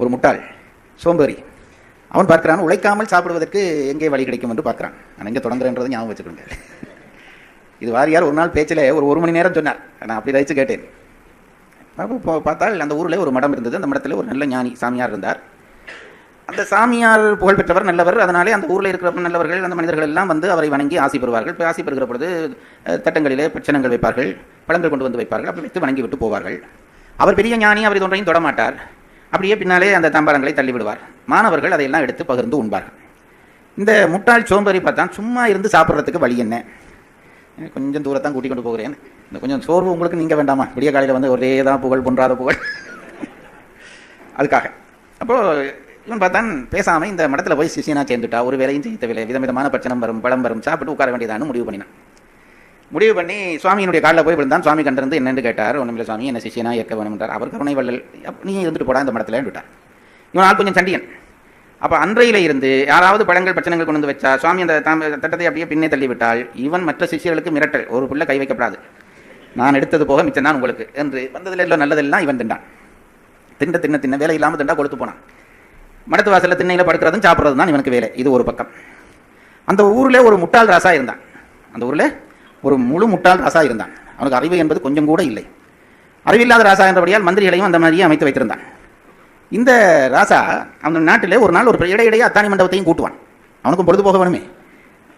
ஒரு முட்டாள் சோம்பேறி. அவன் பார்க்கிறான் உழைக்காமல் சாப்பிடுவதற்கு எங்கே வழி கிடைக்கும் என்று பார்க்குறான். நான் எங்கே தொடங்குறேன்றதை ஞாபகம் வச்சுக்கோங்க. இது வாரியார் ஒரு நாள் பேச்சில் ஒரு ஒரு மணி நேரம் சொன்னார். நான் அப்படி ரசித்து கேட்டேன். அப்போ பார்த்தால் அந்த ஊரில் ஒரு மடம் இருந்தது. அந்த மடத்தில் ஒரு நல்ல ஞானி சாமியார் இருந்தார். அந்த சாமியார் புகழ்பெற்றவர் நல்லவர். அதனாலே அந்த ஊரில் இருக்கிற நல்லவர்கள் அந்த மனிதர்கள் எல்லாம் வந்து அவரை வணங்கி ஆசி பெறுவார்கள். இப்போ ஆசி பெறுகிற பொழுது தட்டங்களிலே பிரச்சனைகள் வைப்பார்கள் பழங்கள் கொண்டு வந்து வைப்பார்கள். அப்படி வைத்து வணங்கி விட்டு போவார்கள். அவர் பெரிய ஞானி அவர் இது தொடமாட்டார் அப்படியே பின்னாலே அந்த தாம்பாளங்களை தள்ளிவிடுவார். மாணவர்கள் அதையெல்லாம் எடுத்து பகிர்ந்து உண்பார்கள். இந்த முட்டாள் சோம்பேறி பார்த்தா சும்மா இருந்து சாப்பிட்றதுக்கு வழி என்ன? கொஞ்சம் தூரத்தான் கூட்டிக் கொண்டு போகிறேன். இந்த கொஞ்சம் சோர்வு உங்களுக்கு நீங்க வேண்டாமா? விடிய காலையில் வந்து ஒரே தான் புகழ் பொன்றாத புகழ். அதுக்காக. அப்போது இவன் பார்த்தான் பேசாமல் இந்த மடத்துல போய் சிஷியனா சேர்ந்துட்டா. ஒரு வேலையும் செய்ய விதவிதமான பிரச்சனை வரும் பழம் வரும். சாப்பிட்டு உட்கார வேண்டியதான்னு முடிவு பண்ணினான். முடிவு பண்ணி சுவாமியினுடைய காலில் போய் விழுந்தான். சுவாமி கண்டிருந்து என்னென்னு கேட்டார். ஒன்றுமில்ல சுவாமி என்ன சிஷியனா ஏற்க வேணும்ன்றார் அவர் கருணை வள்ளல். நீ இருந்துட்டு போடா இந்த மடத்துல விட்டார். இவன் ஆள் கொஞ்சம் சண்டியன். அப்போ அன்றையில இருந்து யாராவது பழங்கள் பிரச்சனைகள் கொண்டு வந்து வச்சா சுவாமி அந்த தட்டத்தை அப்படியே பின்னே தள்ளிவிட்டால் இவன் மற்ற சிஷியர்களுக்கு மிரட்டல். ஒரு பிள்ளை கை வைக்கப்படாது. நான் எடுத்தது போக மிச்சம் தான் உங்களுக்கு என்று வந்ததில் எல்லாம் நல்லதெல்லாம் இவன் திண்டான். திண்ட தின்ன தின்ன வேலை இல்லாமல் திண்டா கொடுத்து போனான். மடத்து வாசலில் திண்ணையில படுக்கிறதும் சாப்பிட்றதும் தான் இவனுக்கு வேலை. இது ஒரு பக்கம். அந்த ஊர்ல ஒரு முட்டாள் ராசா இருந்தான். அந்த ஊர்ல ஒரு முழு முட்டாள் ராசா இருந்தான். அவனுக்கு அறிவு என்பது கொஞ்சம் கூட இல்லை. அறிவில்லாத ராசா என்றபடியால் மந்திரிகளையும் அந்த மாதிரியே அமைத்து வைத்திருந்தான். இந்த ராசா அந்த நாட்டிலே ஒரு நாள் ஒரு இடையிடையே அத்தானி மண்டபத்தையும் கூட்டுவான். அவனுக்கும் பொழுது போக வேணுமே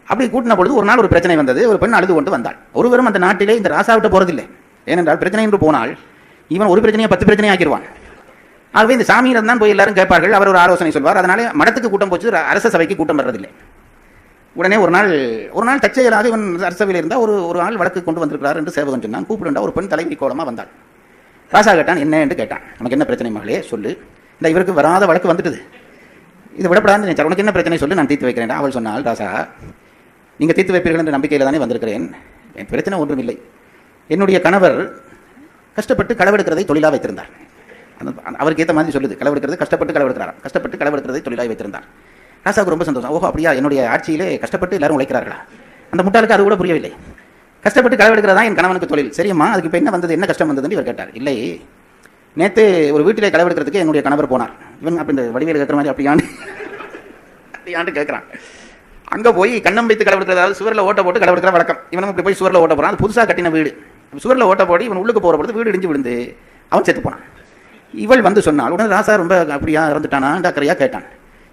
அப்படி கூட்டின பொழுது ஒரு நாள் ஒரு பிரச்சனை வந்தது. ஒரு பெண் அழுது கொண்டு வந்தாள். ஒருவரும் அந்த நாட்டிலே இந்த ராசா விட்டு போறதில்லை. ஏனென்றால் பிரச்சனை என்று போனால் இவன் ஒரு பிரச்சனையை பத்து பிரச்சனை ஆக்கிடுவான் ஆகவே இந்த சாமியிடம் தான் போய் எல்லாரும் கேட்பார்கள். அவர் ஒரு ஆலோசனை சொல்வார். அதனால மடத்துக்கு கூட்டம் போச்சு. அரச சபைக்கு கூட்டம் வர்றதில்லை. உடனே ஒரு நாள் ஒரு நாள் தற்செயலாக இவன் அரசவையில் இருந்தால் ஒரு ஒரு நாள் வழக்கு கொண்டு வந்திருக்கிறார் என்று சேவகன் சொன்னான். கூப்பிடுண்டா ஒரு பெண் தலைமை கோலமாக வந்தாள். ராசா கேட்டான் என்ன? என்று கேட்டான். உனக்கு என்ன பிரச்சனை மகளே? சொல்லு. இந்த இவருக்கு வராத வழக்கு வந்துட்டுது. இது விடப்படாதுன்னு நினைச்சார். உனக்கு என்ன பிரச்சனை சொல்லு நான் தீர்த்து வைக்கிறேன் அவள் சொன்னாள். ராசா நீங்கள் தீர்த்து வைப்பீர்கள் என்ற நம்பிக்கையில் தானே வந்திருக்கிறேன். என் பிரச்சனை ஒன்றும் இல்லை என்னுடைய கணவர் கஷ்டப்பட்டு களவெடுக்கிறதை தொழிலாக வைத்திருந்தார். அந்த அவருக்கு ஏற்ற மாதிரி சொல்லுது. களவெடுக்கிறது கஷ்டப்பட்டு களவெடுக்கிறாராம் கஷ்டப்பட்டு களவெடுக்கிறதை தொழிலாக வைத்திருந்தார். ராசாவுக்கு ரொம்ப சந்தோஷம். ஓஹோ அப்படியா? என்னுடைய ஆட்சியிலே கஷ்டப்பட்டு எல்லாரும் உழைக்கிறார்களா? அந்த முட்டாளுக்கு அது கூட புரியவில்லை. கஷ்டப்பட்டு களவெடுக்கிறதா என் கணவனுக்கு தொழில்? சரிம்மா அதுக்கு இப்போ என்ன வந்தது என்ன கஷ்டம் வந்ததுன்னு இவர் கேட்டார். இல்லை நேற்று ஒரு வீட்டிலே களவெடுக்கிறதுக்கு என்னுடைய கணவர் போனார். இவன் அப்படி இந்த வடிவேல் கேட்குற மாதிரி அப்படியான்னு அப்படியாண்டு கேட்குறான் அங்கே போய் கண்ணம் வைத்து களவெடுக்கிறது அதாவது சுவரில் ஓட்ட போட்டு களவெடுக்கிற வழக்கம். இவனும் இப்படி போய் சுவரில் ஓட்ட போகிறான் அது புதுசாக கட்டின வீடு. சுவரில் ஓட்ட போட்டு இவன் உள்ளுக்கு போகிற பொழுது வீடு இடிஞ்சு விழுந்து அவன் செத்து போனான். இவள் வந்து சொன்னாள் உடனே ராசா ரொம்ப அப்படியா இறந்துட்டானா அக்கறையாக கேட்டான்.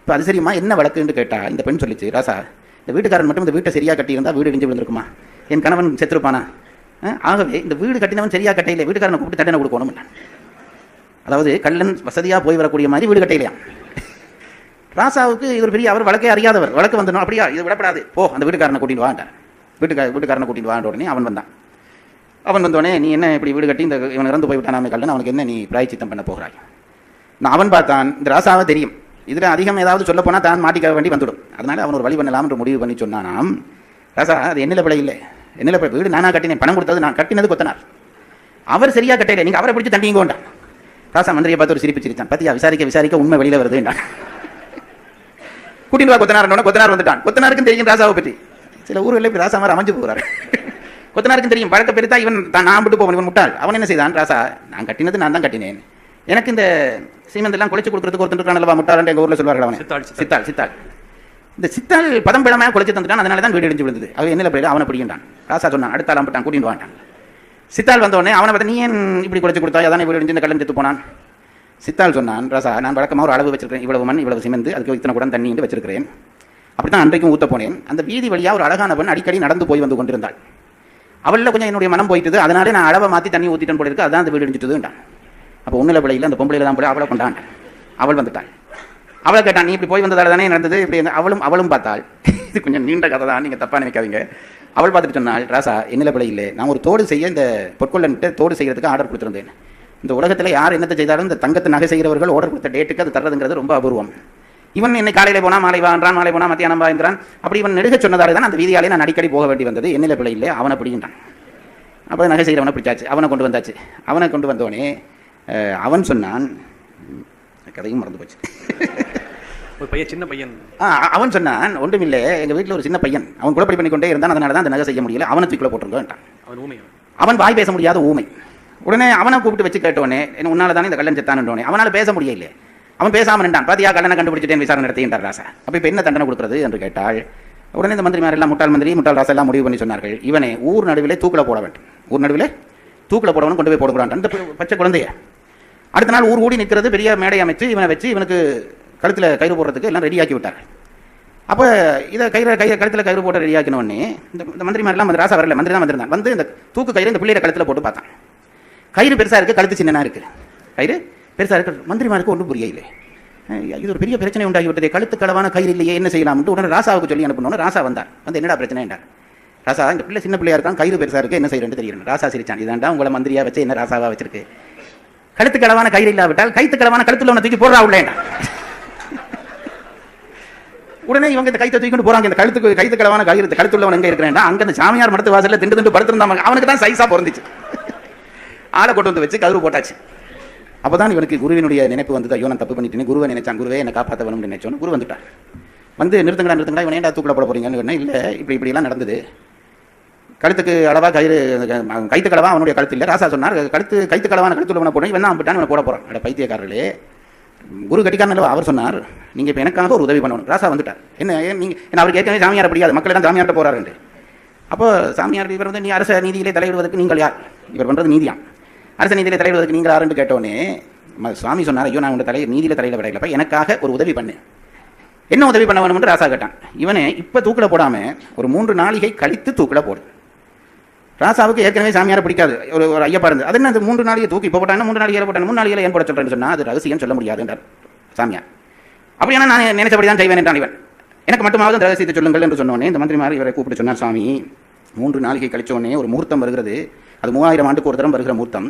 இப்போ அது சரிம்மா என்ன வழக்குன்னு கேட்டா இந்த பெண் சொல்லிச்சு ராசா இந்த வீட்டுக்காரன் மட்டும் இந்த வீட்டை சரியாக கட்டியிருந்தா வீடு இடிஞ்சு விழுந்திருக்குமா? என் கணவன் செத்துருப்பானா? ஆகவே இந்த வீடு கட்டினவன் சரியா கட்டையில வீட்டுக்காரனை கூப்பிட்டு தண்டனை கொடுக்கணும் அதாவது கள்ளன் வசதியாக போய் வரக்கூடிய மாதிரி வீடு கட்டையிலையா ராசாவுக்கு இவர் பெரிய அவர் வழக்கே அறியாதவர். வழக்கு வந்தனும் அப்படியா இது விடப்படாது. போ அந்த வீட்டுக்காரனை கூட்டிட்டு வாண்டார் வீட்டுக்கார வீட்டுக்காரனை கூட்டிட்டு வாண்ட உடனே அவன் வந்தான். அவன் வந்தோடனே நீ என்ன இப்படி வீடு கட்டி இந்த இவன் இறந்து போய்விட்டான் கல்லன் அவனுக்கு என்ன நீ பிராய்ச்சித்தம் பண்ண போகிறாய்? நான் அவன் பார்த்தான் இந்த ராசாவை தெரியும். இதில் அதிகம் ஏதாவது சொல்ல போனால் தான் மாட்டிக்க வேண்டி வந்துடும். அதனால அவன் ஒரு வழி பண்ணலாம் முடிவு பண்ணி சொன்னானாம். ராசா அது என்னில பிழை இல்லை. என்னில பிழை? வீடு நானாக கட்டினேன். பணம் கொடுத்தது நான் கட்டினது கொத்தனார். அவர் சரியா கட்டையில நீங்க அவரை பிடிச்சி தண்டிங்க வேண்டாம் ராசா மந்திரியை பார்த்து ஒரு சிரிப்பு சிரித்தான். பத்தியா விசாரிக்க விசாரிக்க உண்மை வெளியில் வருதுன்றான் கூட்டிட்டு வா கொத்தனார் கொத்தனார் வந்துட்டான். கொத்தனாருக்கும் தெரியும் ராசாவை பற்றி. சில ஊர்களில் இப்படி ராசா மாதிரி அமைஞ்சு போகிறார் கொத்தனாருக்கும் தெரியும். பழக்க பெருத்தா இவன் தான். நான் விட்டு போவன் இவன் முட்டாள். அவன் என்ன செய்தான்? ராசா நான் கட்டினது நான் தான் கட்டினேன். எனக்கு இந்த சீமெண்ட் எல்லாம் குளிச்சு கொடுக்கறதுக்கு ஒருத்தன் இருக்கான் அல்லவா முட்டாள் எங்க ஊர்ல சொல்வார்கள் அவன். சித்தாள், சித்தாள். இந்த சித்தாள் பதம் பிழமையாக குளிச்சு தந்துட்டான் அதனால தான் வீடு இடிஞ்சு விழுந்தது. அவன் என்ன பிள்ளை அவனை பிடிக்கின்றான் ராசா சொன்னான் அடுத்த ஆளாம் பட்டான் கூட்டிட்டு வாண்டான் சித்தாள் வந்த உடனே அவனை பார்த்து நீ ஏன் இப்படி குளிச்சு கொடுத்தா அதானே வீடு இடிஞ்சு இந்த கள்ளன் செத்து போனான். சித்தாள் சொன்னான் ராசா நான் வழக்கமாக ஒரு அளவு வச்சிருக்கேன் இவ்வளவு மண் இவ்வளவு சிமெந்து அதுக்கு இத்தனை குடம் தண்ணி என்று வச்சிருக்கிறேன். அப்படித்தான் அன்றைக்கும் ஊத்த போனேன். அந்த வீதி வழியா ஒரு அழகான பெண் அடிக்கடி நடந்து போய் வந்து கொண்டிருந்தாள். அவளில் கொஞ்சம் என்னுடைய மனம் போயிட்டது. அதனாலே நான் அளவை மாற்றி தண்ணி ஊற்றிட்டன் போல இருக்கு. அதான் அந்த வீடு இடிஞ்சிட்டுதுன்றான். அப்போ ஒன்றில் பிள்ளையில் அந்த பொம்பளையில் தான் போய் அவளை கொண்டான். அவள் வந்துட்டாள். அவளை கேட்டான் நீ இப்படி போய் வந்ததால் தானே நடந்தது? இப்படி அவளும் அவளும் பார்த்தாள். இது கொஞ்சம் நீண்ட கதை தான் நீங்கள் தப்பாக நினைக்காதீங்க. அவள் பார்த்துட்டு சொன்னாள் ராசா என்னில் பிள்ளை இல்லை. நான் ஒரு தோடு செய்ய இந்த பொற்கொள்ளன்ட்டு தோடு செய்கிறதுக்கு ஆர்டர் கொடுத்துருந்தேன். இந்த உலகத்தில் யார் என்னத்தை செய்தாலும் இந்த தங்கத்தை நகை செய்கிறவர்கள் ஆர்டர் கொடுத்த டேட்டுக்கு அது தர்றதுங்கிறது ரொம்ப அபூர்வம். இவன் என்னை காலையில் போனால் மாலை வான்றான் மாலை போனால் மத்தியானம் வாங்கிறான் அப்படி இவன் நெடுக சொன்னதாலே தான் அந்த வீதியாலே நான் அடிக்கடி போக வேண்டி வந்தது. என்னில் பிள்ளை இல்லை அவனை பிடிக்கின்றான் அப்போ நகை செய்கிறவனை பிடிச்சாச்சு அவனை கொண்டு வந்தாச்சு. அவனை கொண்டு வந்தோடனே அவன் சொன்னான். கதையும் மறந்து போச்சு. ஒரு பையன் சின்ன பையன். அவன் சொன்னான் ஒன்றுமில்லை எங்கள் வீட்டில் ஒரு சின்ன பையன். அவன் குழப்படி பண்ணி கொண்டே இருந்தான் அதனால தான் அந்த நகை செய்ய முடியல. அவனை தூக்கில போட்டுருங்கன்ட்டான் அவன் ஊமை அவன். வாய் பேச முடியாத ஊமை. உடனே அவனை கூப்பிட்டு வச்சு கேட்டோடனே என்ன உன்னால தானே இந்த கள்ளன் செத்தானுட்டோனே அவனால் பேச முடியல அவன் பேசாம நின்றான். பாத்தியா கல்லனை கண்டுபிடிச்சிட்டேன் விசாரணை நடத்தின்றார் ராசா. அப்ப இப்ப என்ன தண்டனை கொடுக்கிறது? என்று கேட்டால் உடனே இந்த மந்திரிமார் எல்லாம் முட்டாள் மந்திரி முட்டாள் ராசா எல்லாம் முடிவு பண்ணி சொன்னார்கள். இவனை ஊர் நடுவிலே தூக்கில போட வேண்டும். ஊர் நடுவிலே? தூக்கில போடவனும் கொண்டு போய் போடுகிறான். அந்த பச்சை குழந்தைய. அடுத்த நாள் ஊர் கூடி நிற்கிறது பெரிய மேடை அமைச்சு இவனை வச்சு இவனுக்கு கழுத்துல கயிறு போடுறதுக்கு எல்லாம் ரெடியாக்கி விட்டார்கள் அப்போ இதை கயிறு கயிறு கழுத்தில் கயிறு போட்டு ரெடி உடனே இந்த மந்திரி மந்திரிமாரெல்லாம் வந்து ராசா வரல மந்திரி தான் வந்திருந்தான். வந்து இந்த தூக்கு கயிறு இந்த பிள்ளைய கழுத்தில் போட்டு பார்த்தான். கயிறு பெருசாக இருக்கு கழுத்து சின்னனாக இருக்கு. கயிறு பெருசாக இருக்கு மந்திரிமாருக்கு ஒன்றும் புரியல இது ஒரு பெரிய பிரச்சனை உண்டாகி விட்டதே கழுத்து களவான கயிறு இல்லையே என்ன செய்யலாம்னு உடனே ராசாவுக்கு சொல்லி அனுப்பணும் ராசா வந்தார். வந்து என்னடா பிரச்சனை என்றார். ராசா இந்த பிள்ளை சின்ன பிள்ளையா இருக்கான் கயிறு பெருசாக இருக்குது என்ன செய்யறேன்னு தெரியணும் ராசா சிரிச்சான் இதாண்டா உங்களை மந்திரியாக வச்சு என்ன ராசாவாக வச்சிருக்கு? கழுத்து கடவான கயிறு இல்லாவிட்டால் கைத்து கடவான கழுத்துல ஒன்று தூக்கி போடுறா உள்ளேன். உடனே இவங்க இந்த கைத்தை தூக்கிட்டு போறாங்க. இந்த கழுத்துக்கு கைத்து கடவான கயிறு கழுத்துள்ளவன் எங்க இருக்கிறேன் அங்க இந்த சாமியார் மடத்து வாசல்ல திண்டு திண்டு படுத்திருந்தாங்க அவனுக்கு தான் சைஸா பொருந்துச்சு. ஆளை கொண்டு வந்து வச்சு கதவு போட்டாச்சு. அப்பதான் இவனுக்கு குருவினுடைய நினைப்பு வந்தது. ஐயோ நான் தப்பு பண்ணிட்டேன். குருவை நினைச்சான். குருவே என்ன காப்பாற்ற வேணும்னு நினைச்சோன்னு குரு வந்துட்டான். வந்து நிறுத்துங்கடா நிறுத்துங்கடா இவன் ஏன்டா தூக்கில போட போறீங்கன்னு இல்லை இப்படி இப்படி எல்லாம் நடந்தது. கழுத்துக்கு அளவா கயிறு கைத்து கடவா அவனுடைய கழுத்து இல்லை. ராசா சொன்னார் கழுத்து கைத்து கடவான கழுத்து உள்ள போட இவன் தான் விட்டான் இவனை போட போகிறான் அட பைத்தியக்காரர்களே. குரு கட்டிக்காரன் அவர் சொன்னார் நீங்கள் இப்போ எனக்காக ஒரு உதவி பண்ணணும். ராசா வந்துட்டார். என்ன ஏன் என்ன அவருக்கு ஏற்கனவே சாமியார் பிடிக்காது. மக்களிடம் சாமியார்ட்ட போறாரு அப்போ சாமியார் இவர் வந்து நீ அரச நீதியிலே தலையிடுவதற்கு நீங்கள் யார்? இவர் பண்ணுறது நீதியாம். அரச நீதியிலே தலையிடுவதற்கு நீங்கள் யாருன்னு கேட்டோன்னே சுவாமி சொன்னார் ஐயோ நான் உங்கள் தலை நீதியில தலையிட விடையிலப்ப எனக்காக ஒரு உதவி பண்ணு. என்ன உதவி பண்ண வேணும்னு? ராசா கேட்டான். இவனை இப்போ தூக்கில் போடாமல் ஒரு மூன்று நாளிகை கழித்து தூக்கில் போடு. ராசாவுக்கு ஏற்கனவே சாமியாரை பிடிக்காது. ஒரு ஒரு ஐயப்பா இருந்து. அது என்ன அந்த மூன்று நாளைக்கு தூக்கி இப்போ போட்டாங்க மூன்று நாளைக்கு போட்டாங்க மூணு நாளைக்கு ஏன் போட சொல்கிறேன்னு சொன்னால் அது ரகசியம் சொல்ல முடியாது என்றார் சாமியார். அப்படியானா நான் நினைச்சபடி தான் செய்வேன் என்றான் இவன். எனக்கு மட்டுமாவது அந்த ரகசியத்தை சொல்லுங்கள் என்று சொன்னோன்னே இந்த மந்திரி மாதிரி இவரை கூப்பிட்டு சொன்னார் சாமி மூன்று நாளைக்கு கழிச்ச உடனே ஒரு முகூர்த்தம் வருகிறது. அது மூவாயிரம் ஆண்டுக்கு ஒரு தரம் வருகிற முகூர்த்தம்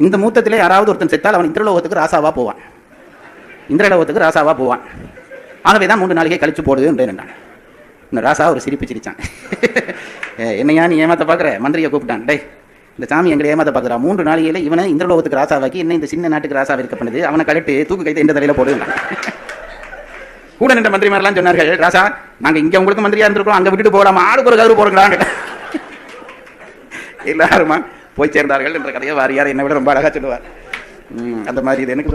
இந்த மூர்த்தத்தில் யாராவது ஒருத்தன் செத்தால் அவன் இந்திரலோகத்துக்கு ராசாவாக போவான். இந்திரலோகத்துக்கு ராசாவாக போவான். ஆகவே தான் மூன்று நாளைக்கே கழிச்சு போடுது என்றேன் நான் இந்த ராசா ஒரு சிரிப்பு சிரிச்சான் என்னையா நீ ஏமாத்த பார்க்குற மந்திரியை கூப்பிட்டான். டேய் இந்த சாமி எங்களை ஏமாத்த பார்க்குறா மூன்று நாளிகையில் இவனை இந்திரலோகத்துக்கு ராசாவாக்கி என்ன இந்த சின்ன நாட்டுக்கு ராசாவை இருக்க பண்ணுது. அவனை கழட்டு தூக்கு கைத்து எந்த தலையில் போடு கூட நின்ற மந்திரிமாரெல்லாம் சொன்னார்கள் ராசா நாங்க இங்க உங்களுக்கு மந்திரியா இருந்திருக்கோம். அங்க விட்டுட்டு போகலாமா? ஆளுக்கு ஒரு கௌரவ போறீங்களான்னு எல்லாருமா போய் சேர்ந்தார்கள் என்ற கதையை வாரியார் என்னை விட ரொம்ப அழகா சொல்லுவார். அந்த மாதிரி இது எனக்கு